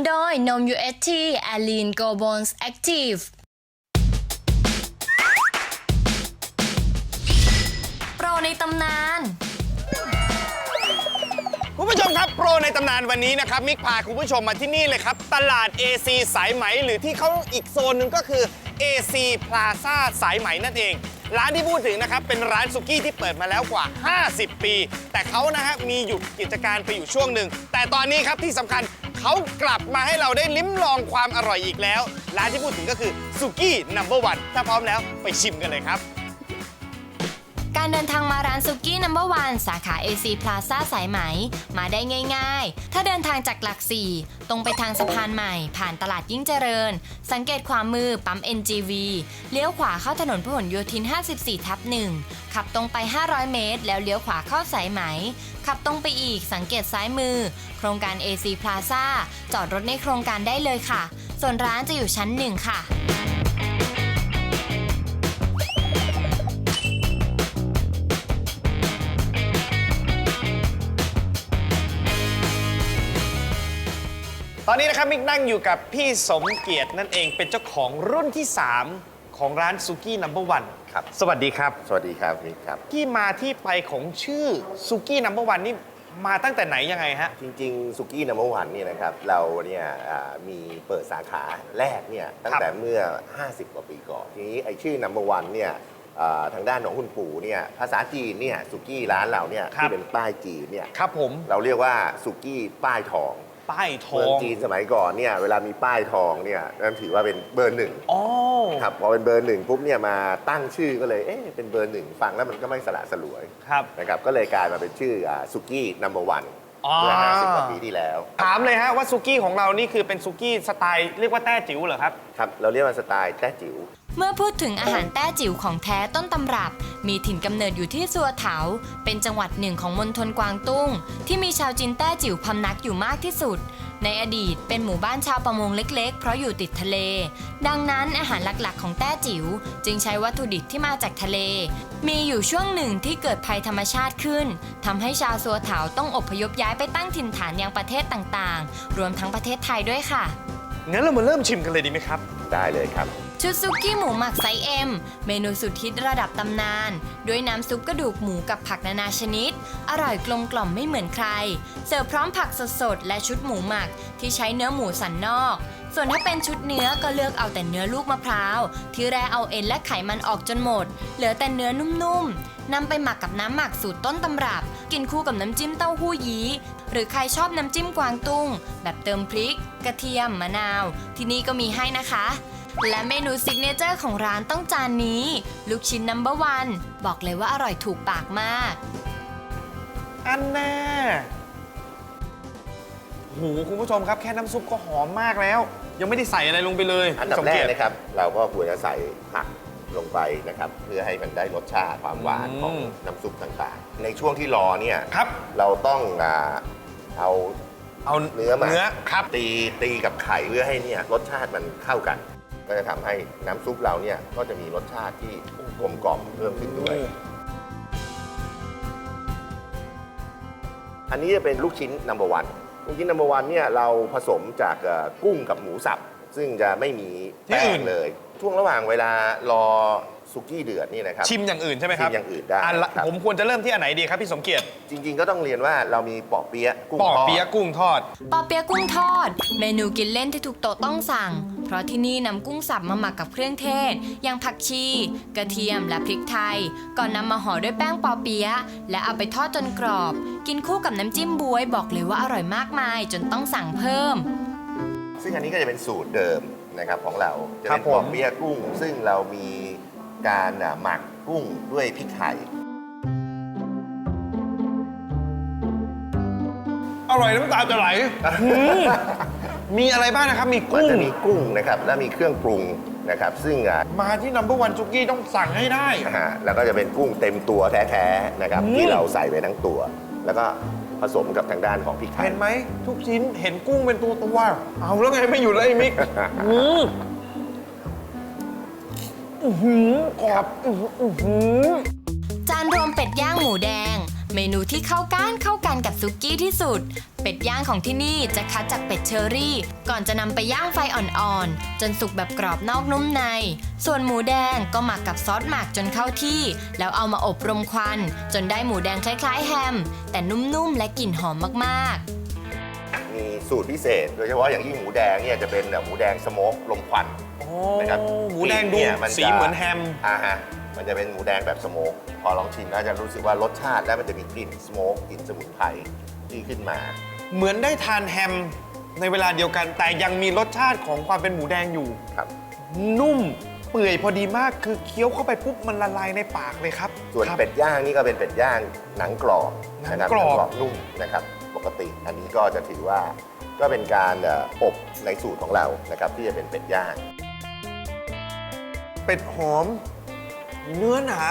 นุนโดยนม UHT a l e n g o b o n s Active โปรในตำนาน คุณผู้ชมครับโปรในตำนานวันนี้นะครับ มิกพาคุณผู้ชมมาที่นี่เลยครับ ตลาด AC สายไหมหรือที่เขาอีกโซนหนึ่งก็คือ AC Plaza สายไหมนั่นเอง ร้านที่พูดถึงนะครับ เป็นร้านสุกี้ที่เปิดมาแล้วกว่า 50 ปี แต่เขานะฮะมีหยุดกิจการไปอยู่ช่วงหนึ่ง แต่ตอนนี้ครับที่สำคัญ เขากลับมาให้เราได้ลิ้มลองความอร่อยอีกแล้ว ร้านที่พูดถึงก็คือสุกี้นัมเบอร์วันถ้าพร้อมแล้วไปชิมกันเลยครับ การเดินทางมาร้านซุกี้นัมเบอร์วันสาขา AC Plaza สายไหม มาได้ง่าย ๆ ถ้าเดินทางจากหลักสี่ตรงไปทางสะพานใหม่ ผ่านตลาดยิ่งเจริญ สังเกตขวามือปั๊ม NGV เลี้ยวขวาเข้าถนนพหลโยธิน 54 ทับ1ขับตรงไป 500 เมตร แล้วเลี้ยวขวาเข้าสายไหม ขับตรงไปอีกสังเกตซ้ายมือ โครงการ AC Plaza จอดรถในโครงการได้เลยค่ะ ส่วนร้านจะอยู่ชั้นหนึ่งค่ะ ตอนนี้นะครับมิกนั่งอยู่กับพี่สมเกียรตินั่นเองเป็นเจ้าของรุ่นที่ 3 ของร้านซุกี้นัมเบอร์วันครับ สวัสดีครับสวัสดีครับนิกครับ ที่มาที่ไปของชื่อซุกี้นัมเบอร์วันนี่มาตั้งแต่ไหนยังไงฮะ จริงๆสุกี้นัมเบอร์วันเนี่ยนะครับเราเนี่ยอ่ามีเปิดสาขาแรกเนี่ยตั้งแต่เมื่อ 50 กว่าปีก่อน ทีนี้ไอชื่อนัมเบอร์วันเนี่ยอ่าทางด้านของคุณปู่เนี่ยภาษาจีนเนี่ยสุกี้ร้านเราเนี่ยครับ ที่เป็นป้ายจีนเนี่ยครับผม เราเรียกว่าสุกี้ป้ายทอง ป้ายทอเมืองงจีนสมัยก่อนเนี่ยเวลามีป้ายทองเนี่ยนั่นถือว่าเป็นเบอร์หนึ่งอ๋อครับพอเป็นเบอร์หนึ่งปุ๊บเนี่ยมาตั้งชื่อก็เลยเอ๊ะเป็นเบอร์หนึ่งฟังแล้วมันก็ไม่สละสลวยครับนะครับก็เลยกลายมาเป็นชื่อสุกี้นัมเบอร์วันอ๋อเมื่อ50กว่าปีที่แล้วถามเลยฮะว่าซุกี้ของเรานี่คือเป็นซุกี้สไตล์เรียกว่าแต้จิ๋วเหรอครับ ครับเราเรียกว่าสไตล์แต้จิ๋ว เมื่อพูดถึงอาหารแต้จิ๋วของแท้ต้นตำรับ มีถิ่นกำเนิดอยู่ที่สัวเถา เป็นจังหวัดหนึ่งของมณฑลกวางตุ้ง ที่มีชาวจีนแต้จิ๋วพำนักอยู่มากที่สุด ในอดีตเป็นหมู่บ้านชาวประมงเล็กๆ เพราะอยู่ติดทะเล ดังนั้นอาหารหลักๆ ของแต้จิ๋วจึงใช้วัตถุดิบที่มาจากทะเล มีอยู่ช่วงหนึ่งที่เกิดภัยธรรมชาติขึ้นทำให้ชาวสัวเถาต้องอพยพย้ายไปตั้งถิ่นฐานยังประเทศต่างๆ รวมทั้งประเทศไทยด้วยค่ะงั้นเรามาเริ่มชิมกันเลยดีไหมครับ ได้เลยครับ ชุดซุกี้หมูหมักไซส์เอ็มเมนูสุดฮิตระดับตำนาน ด้วยน้ำซุปกระดูกหมูกับผักนานาชนิด อร่อยกลมกล่อมไม่เหมือนใคร เสิร์ฟพร้อมผักสดๆ และชุดหมูหมักที่ใช้เนื้อหมูสันนอก ส่วนถ้าเป็นชุดเนื้อก็เลือกเอาแต่เนื้อลูกมะพร้าว ที่แร่เอาเอ็นและไขมันออกจนหมด เหลือแต่เนื้อนุ่มๆนำไปหมักกับน้ำหมักสูตรต้นตำรับ กินคู่กับน้ำจิ้มเต้าหู้ยี้หรือใครชอบน้ำจิ้มกวางตุ้ง แบบเติมพริก กระเทียมมะนาว ที่นี่ก็มีให้นะคะ และเมนูซิกเนเจอร์ของร้านต้องจานนี้ ลูกชิ้นนัมเบอร์วันบอกเลยว่าอร่อยถูกปากมาก อันแน่โหคุณผู้ชมครับแค่น้ำซุปก็หอมมากแล้ว ยังไม่ได้ใส่อะไรลงไปเลยอันดับสมแรเยกติ นะครับ เราก็ควรจะใส่ผักลงไปนะครับ เพื่อให้มันได้รสชาติความหวานอืม ของน้ำซุปต่างๆ ในช่วงที่รอเนี่ยครับ เราต้องอ่าเอาเอาเนื้อมาเนื้อครับ ตีตีกับไข่เพื่อให้เนี่ยรสชาติมันเข้ากัน ก็จะทำให้น้ำซุปเราเนี่ยก็จะมีรสชาติที่กลมกล่อมเพิ่มขึ้นด้วย อันนี้จะเป็นลูกชิ้นนัมเบอร์วันลูกชิ้นนัมเบอร์วันเนี่ยเราผสมจากเอ่อกุ้งกับหมูสับ ซึ่งจะไม่มีที่แป้อื่งน เลย ช่วงระหว่างเวลารอ สุกี้เดือดนี่นะครับ ชิมอย่างอื่นใช่ไหมครับชิมอย่างอื่นได้ละครับ ผมควรจะเริ่มที่อันไหนดีครับพี่สมเกียรติจริง ๆ ก็ต้องเรียนว่าเรามีปอเปี๊ยะกุ้งปอทอดเปี๊ยะกุ้งทอด ปอเปี๊ยะกุ้งทอด เมนูกินเล่นที่ทุกโต๊ะต้องสั่ง เพราะที่นี่นำกุ้งสับมาหมักกับเครื่องเทศ อย่างผักชี กระเทียมและพริกไทย ก่อนนำมาห่อด้วยแป้งปอเปี๊ยะและเอาไปทอดจนกรอบ กินคู่กับน้ำจิ้มบวยบอกเลยว่าอร่อยมากมายจนต้องสั่งเพิ่ม ซึ่งอันนี้ก็จะเป็นสูตรเดิมนะครับของเราจะครัเป็บนผมปอเปี๊ยะกุ้ง ซึ่งเรามี การอะหมักกุ้งด้วยพริกไทย อร่อยน้ำตาจะไหลอืมมีอะไรบ้างนะครับ มีมันกุ้ง จะมีกุ้งนะครับ และมีเครื่องปรุงนะครับ ซึ่งอะมาที่นัมเบอร์วันซุกี้ต้องสั่งให้ได้อ่าแล้วก็จะเป็นกุ้งเต็มตัวแท้ๆนะครับ อืม ที่เราใส่ไปทั้งตัว แล้วก็ผสมกับทางด้านของพริกไทย เห็นไหม ทุกชิ้นเห็นกุ้งเป็นตัวตัวๆเอาแล้วไงไม่อยู่แล้วไอ้มิก อืม อื้อหือกรอบอื้อหืออื้อหือจานรวมเป็ดย่างหมูแดง เมนูที่เข้ากันเข้ากันกับซุกี้ที่สุด เป็ดย่างของที่นี่จะคัดจากเป็ดเชอรี่ ก่อนจะนำไปย่างไฟอ่อนๆ จนสุกแบบกรอบนอกนุ่มใน ส่วนหมูแดงก็หมักกับซอสหมักจนเข้าที่ แล้วเอามาอบรมควัน จนได้หมูแดงคล้ายๆแฮม แต่นุ่มๆและกลิ่นหอมมากๆ มีสูตรพิเศษ โดยเฉพาะอย่างยิ่งหมูแดงเนี่ยจะเป็นหมูแดงสโมกลมควันโอ้นะครับหมูแดงดูเนี่ยมันจะสีเหมือนแฮม อ่าฮะมันจะเป็นหมูแดงแบบสโมกพอลองชิมแล้วจะรู้สึกว่ารสชาติและมันจะมีกลิ่นสโมกกลิ่นสมุนไพรที่ขึ้นมา เหมือนได้ทานแฮมในเวลาเดียวกัน แต่ยังมีรสชาติของความเป็นหมูแดงอยู่ ครับ นุ่มเปื่อยพอดีมากคือเคี้ยวเข้าไปปุ๊บมันละลายในปากเลยครับส่วนครับ เป็ดย่างนี่ก็เป็นเป็ดย่างหนังกรอบหนังนะครับกรอบ นุ่มนะครับป กติ อันนี้ก็จะถือว่าก็เป็นการเอ่ออบในสูตรของเรานะครับที่จะเป็นเป็ดย่าง เป็ดหอม เนื้อหนา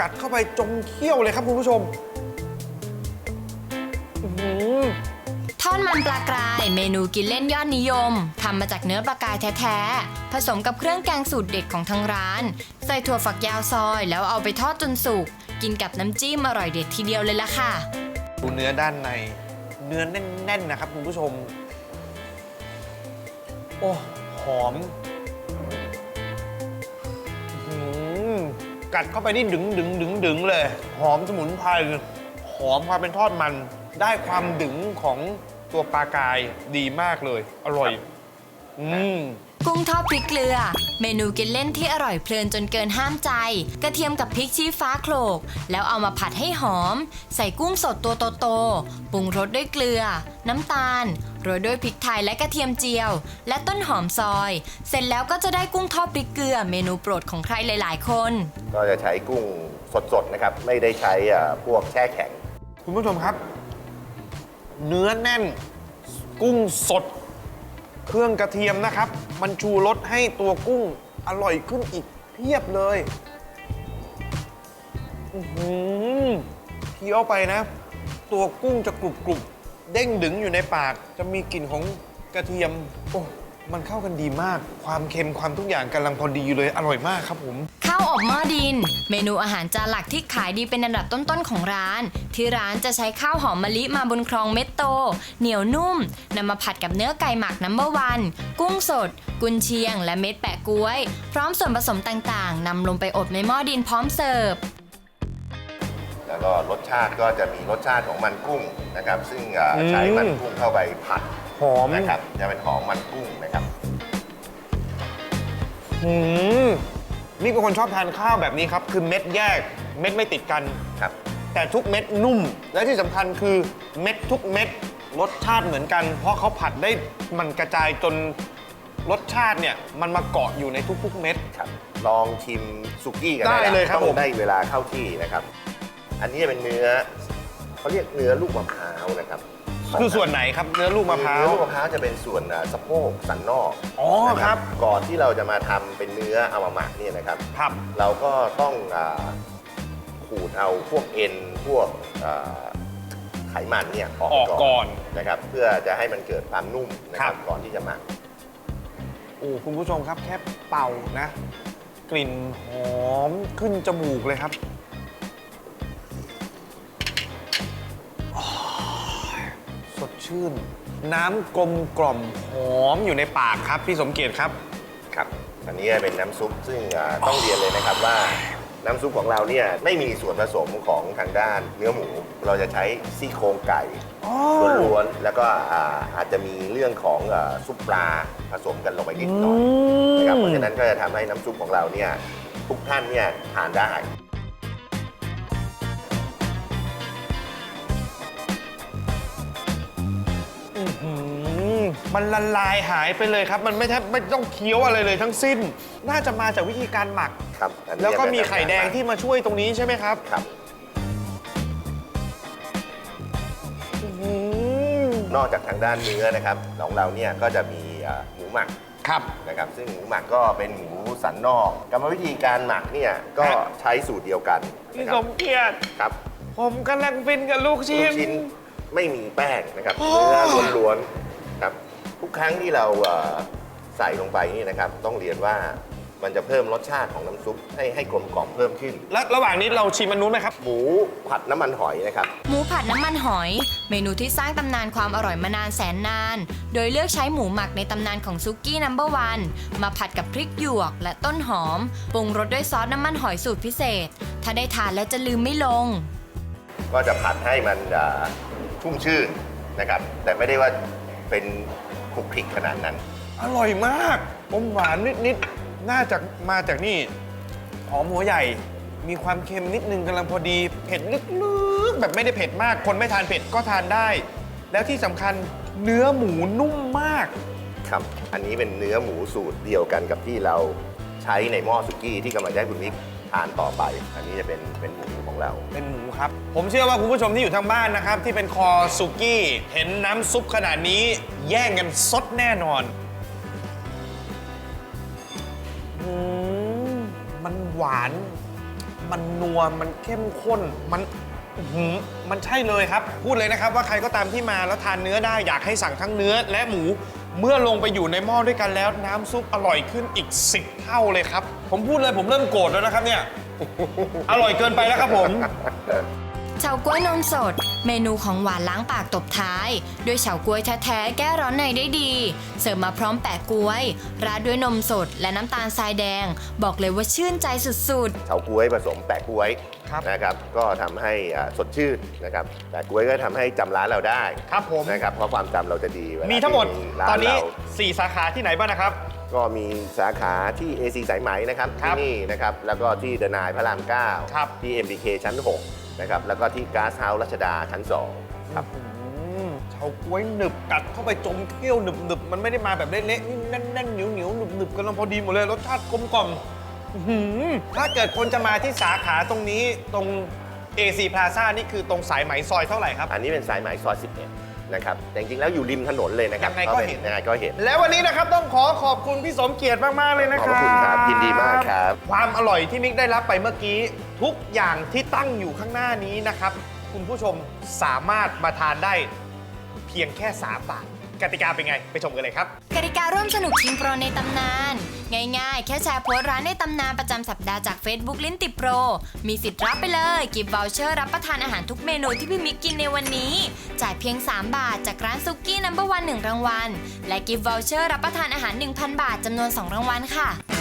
กัดเข้าไปจมเขี้ยวเลยครับคุณผู้ชมอื้อหือทอดมันปลากราย เมนูกินเล่นยอดนิยมทำมาจากเนื้อปลากรายแท้ๆ ผสมกับเครื่องแกงสูตรเด็ดของทางร้าน ใส่ถั่วฝักยาวซอย แล้วเอาไปทอดจนสุก กินกับน้ำจิ้มอร่อยเด็ดทีเดียวเลยล่ะค่ะ ดูเนื้อด้านใน เนื้อแน่น ๆ นะครับคุณผู้ชม โอ้หอมอื้อหือกัดเข้าไปนี่ดึงดึงดึงดึงเลย หอมสมุนไพรหอมความเป็นทอดมัน ได้ความดึงของตัวปลากายดีมากเลย อร่อย อืม กุ้งทอดพริกเกลือ เมนูกินเล่นที่อร่อยเพลินจนเกินห้ามใจ กระเทียมกับพริกชี้ฟ้าโขลก แล้วเอามาผัดให้หอม ใส่กุ้งสดตัวโตๆปรุงรสด้วยเกลือ น้ำตาลโรยด้วยพริกไทยและกระเทียมเจียว และต้นหอมซอย เสร็จแล้วก็จะได้กุ้งทอดพริกเกลือ เมนูโปรดของใครหลาย ๆ คน ก็จะใช้กุ้งสดๆนะครับ ไม่ได้ใช้เอ่อพวกแช่แข็ง คุณผู้ชมครับ เนื้อแน่น กุ้งสด เครื่องกระเทียมนะครับ มันชูรสให้ตัวกุ้งอร่อยขึ้นอีกเพียบเลยอื้อหือเคี้ยวไปนะ ตัวกุ้งจะกรุบกรุบเด้งดึงอยู่ในปาก จะมีกลิ่นของกระเทียม โอ้ มันเข้ากันดีมาก ความเค็มความทุกอย่างกำลังพอดีเลย อร่อยมากครับผม ข้าวอบหม้อดิน เมนูอาหารจานหลักที่ขายดีเป็นอันดับต้นๆของร้าน ที่ร้านจะใช้ข้าวหอมมะลิมาบนครองเม็ดโต เหนียวนุ่มนำมาผัดกับเนื้อไก่หมักน้ำเบอร์วัน กุ้งสด กุนเชียง และเม็ดแปะกล้วย พร้อมส่วนผสมต่างๆนำลงไปอบในหม้อดินพร้อมเสิร์ฟ แล้วก็รสชาติก็จะมีรสชาติของมันกุ้งนะครับ ซึ่งเอ่ออมใช้มันกุ้งเข้าไปผัดหอมนะครับจะเป็นของมันกุ้งนะครับ หืม นี่เป็นคนชอบทานข้าวแบบนี้ครับ คือเม็ดแยกเม็ดไม่ติดกัน ครับ แต่ทุกเม็ดนุ่ม และที่สำคัญคือเม็ดทุกเม็ดรสชาติเหมือนกัน เพราะเขาผัดได้มันกระจายจนรสชาติเนี่ยมันมาเกาะอยู่ในทุก ๆ เม็ด ครับ ลองชิมสุกี้กันได้นะเลยครับต้อผงมได้เวลาเข้าที่นะครับ อันนี้เป็นเนื้อเขาเรียกเนื้อลูกมะพร้าวนะครับ คือส่วนไหนครับเนื้อลูกมะพร้าว เนื้อลูกมะพร้าวจะเป็นส่วนอะสะโพกสันนอกอ๋อนะครับก่อนที่เราจะมาทำเป็นเนื้อเอามาหมักเนี่ยนะครับ ครับ เราก็ต้องอาขูดเอาพวกเอ็นพวกอ่าไขมันเนี่ยออกออกก่อนนะครับ เพื่อจะให้มันเกิดความนุ่มนะคครัรับ บก่อนที่จะหมัก โอ้คุณผู้ชมครับแค่เป่านะ กลิ่นหอมขึ้นจมูกเลยครับ ชื่น น้ำกลมกล่อมหอมอยู่ในปากครับ พี่สมเกียรติครับ ครับอันนี้เป็นน้ำซุปซึ่งอ่าต้องเรียนเลยนะครับว่าน้ำซุปของเราเนี่ยไม่มีส่วนผสมของทางด้านเนื้อหมู เราจะใช้ซี่โครงไก่ล้วนๆแล้วก็อ่าอาจจะมีเรื่องของอ่าซุปปลาผสมกันลงไปนิดหน่อยนะครับเพราะฉะนั้นก็จะทำให้น้ำซุปของเราเนี่ยทุกท่านเนี่ยทานได้ มันละลายหายไปเลยครับ มันไม่แทบไม่ต้องเคี้ยวอะไรเลยทั้งสิ้น น่าจะมาจากวิธีการหมัก ครับอันนี้แล้วก็มีจะเป็นไข่แดงที่มาช่วยตรงนี้ใช่ไหมครับครับ อื้อหือนอกจากทางด้านเนื้อนะครับของเราเนี่ยก็จะมีอ่าหมูหมักครับ นะครับ ซึ่งหมูหมักก็เป็นหมูสันนอกกรรมวิธีการหมักเนี่ยก็ครับ ใช้สูตรเดียวกันพี่นะคสรับมเกียรติ ครับผมกำลังฟินกับลูกลูชิ้กน ชิ้นไม่มีแป้งนะครับโอ้เนื้อล้วนๆครับทุ กครั้งที่เราเอ่อใส่ลงไปนี่นะครับต้องเรียนว่ามันจะเพิ่มรสชาติของน้ำซุปให้ให้กลมกล่อมเพิ่มขึ้น แล้วระหว่างนี้เราชิมอันนู้นไหมครับ หมูผัดน้ำมันหอยนะครับ หมูผัดน้ำมันหอย เมนูที่สร้างตำนานความอร่อยมานานแสนนาน โดยเลือกใช้หมูหมักในตำนานของซุกี้นัมเบอร์วันมาผัดกับพริกหยวกและต้นหอมปรุงรสด้วยซอสน้ำมันหอยสูตรพิเศษ ถ้าได้ทานแล้วจะลืมไม่ลง ก็จะผัดให้มันอ่าชุ่มชื่นนะครับ แต่ไม่ได้ว่าเป็นค ลุกคลิกขนาดนั้น อร่อยมาก อมหวานนิดๆ น่าจะมาจากนี่ หอมหัวใหญ่ มีความเค็มนิดนึงกำลังพอดี เผ็ดลึกๆ แบบไม่ได้เผ็ดมาก คนไม่ทานเผ็ดก็ทานได้ แล้วที่สำคัญเนื้อหมูนุ่มมาก ครับ อันนี้เป็นเนื้อหมูสูตรเดียวกันกับที่เราใช้ในหม้อสุกี้ที่กำลังจะให้คุณมิก ทานต่อไป อันนี้จะเป็นเป็นหมูของเรา เป็นหมูครับ ผมเชื่อว่าคุณผู้ชมที่อยู่ทางบ้านนะครับ ที่เป็นคอสุกี้เห็นน้ำซุปขนาดนี้ แย่งกันซดแน่นอนอืมมันหวาน มันนัวมันเข้มข้นมันอื้อหือมันใช่เลยครับ พูดเลยนะครับว่าใครก็ตามที่มาแล้วทานเนื้อได้อยากให้สั่งทั้งเนื้อและหมู เมื่อลงไปอยู่ในหม้อด้วยกันแล้วน้ำซุปอร่อยขึ้นอีก 10 เท่าเลยครับ ผมพูดเลยผมเริ่มโกรธแล้วนะครับเนี่ย อร่อยเกินไปแล้วครับผม เฉาก๊วยนมสด เมนูของหวานล้างปากตบท้าย ด้วยเฉาก๊วยแท้ๆแก้ร้อนในได้ดี เสิร์ฟมาพร้อมแปะก๊วย ราดด้วยนมสดและน้ำตาลทรายแดง บอกเลยว่าชื่นใจสุดๆเฉาก๊วยผสมแปะก๊วยครับ นะครับ ก็ทำให้อ่าสดชื่นนะครับแปะก๊วยก็ทำให้จำร้านเราได้ครับผม นะครับเพราะความจำเราจะดีเวลามีทั้งหมดที่ร้าตอนนี้ เรา 4 สาขาที่ไหนบ้างนะครับ ก็มีสาขาที่ AC สายไหมนะครับ ครัที่บนี่นะครับ แล้วก็ที่เดนายพระราม9ครับที่ MBK ชั้น6 นะครับแล้วก็ที่ก๊าซเฮาส์รัชดาชั้น2ครับ อืมเฉาก๊วยหนึบกัดเข้าไปจมเคี้ยวหนึบหนึบมันไม่ได้มาแบบเละๆนี่แน่นๆเหนียวเหนียวหนึบหนึบกำลังพอดีหมดเลยรสชาติกลมกล่อมอื้อหือถ้าเกิดคนจะมาที่สาขาตรงนี้ตรง AC Plaza นี่คือตรงสายไหมซอยเท่าไหร่ครับ อันนี้เป็นสายไหมซอย11นะครับแต่จริงๆแล้วอยู่ริมถนนเลยนะครับยังไงก็เห็นยังไงก็เห็น แล้ววันนี้นะครับต้องขอขอบคุณพี่สมเกียรติมาก ๆ เลยนะขคอบรับคุณครับยินดีมากครับ ความอร่อยที่มิกได้รับไปเมื่อกี้ ทุกอย่างที่ตั้งอยู่ข้างหน้านี้นะครับ คุณผู้ชมสามารถมาทานได้เพียงแค่ 3 บาท กติกาเป็นไง ไปชมกันเลยครับ กติการ่วมสนุกชิงโปรในตำนาน ง่ายๆ แค่แชร์โพสต์ร้านในตำนานประจำสัปดาห์จาก Facebook ลิ้นติดโปร มีสิทธิ์รับไปเลยกิฟต์วอลเชอร์รับประทานอาหารทุกเมนูที่พี่มิกกินในวันนี้ จ่ายเพียง 3 บาทจากร้านซุกี้นัมเบอร์วัน1รางวัล และกิฟต์วอลเชอร์รับประทานอาหาร 1,000 บาทจำนวน 2 รางวัลค่ะ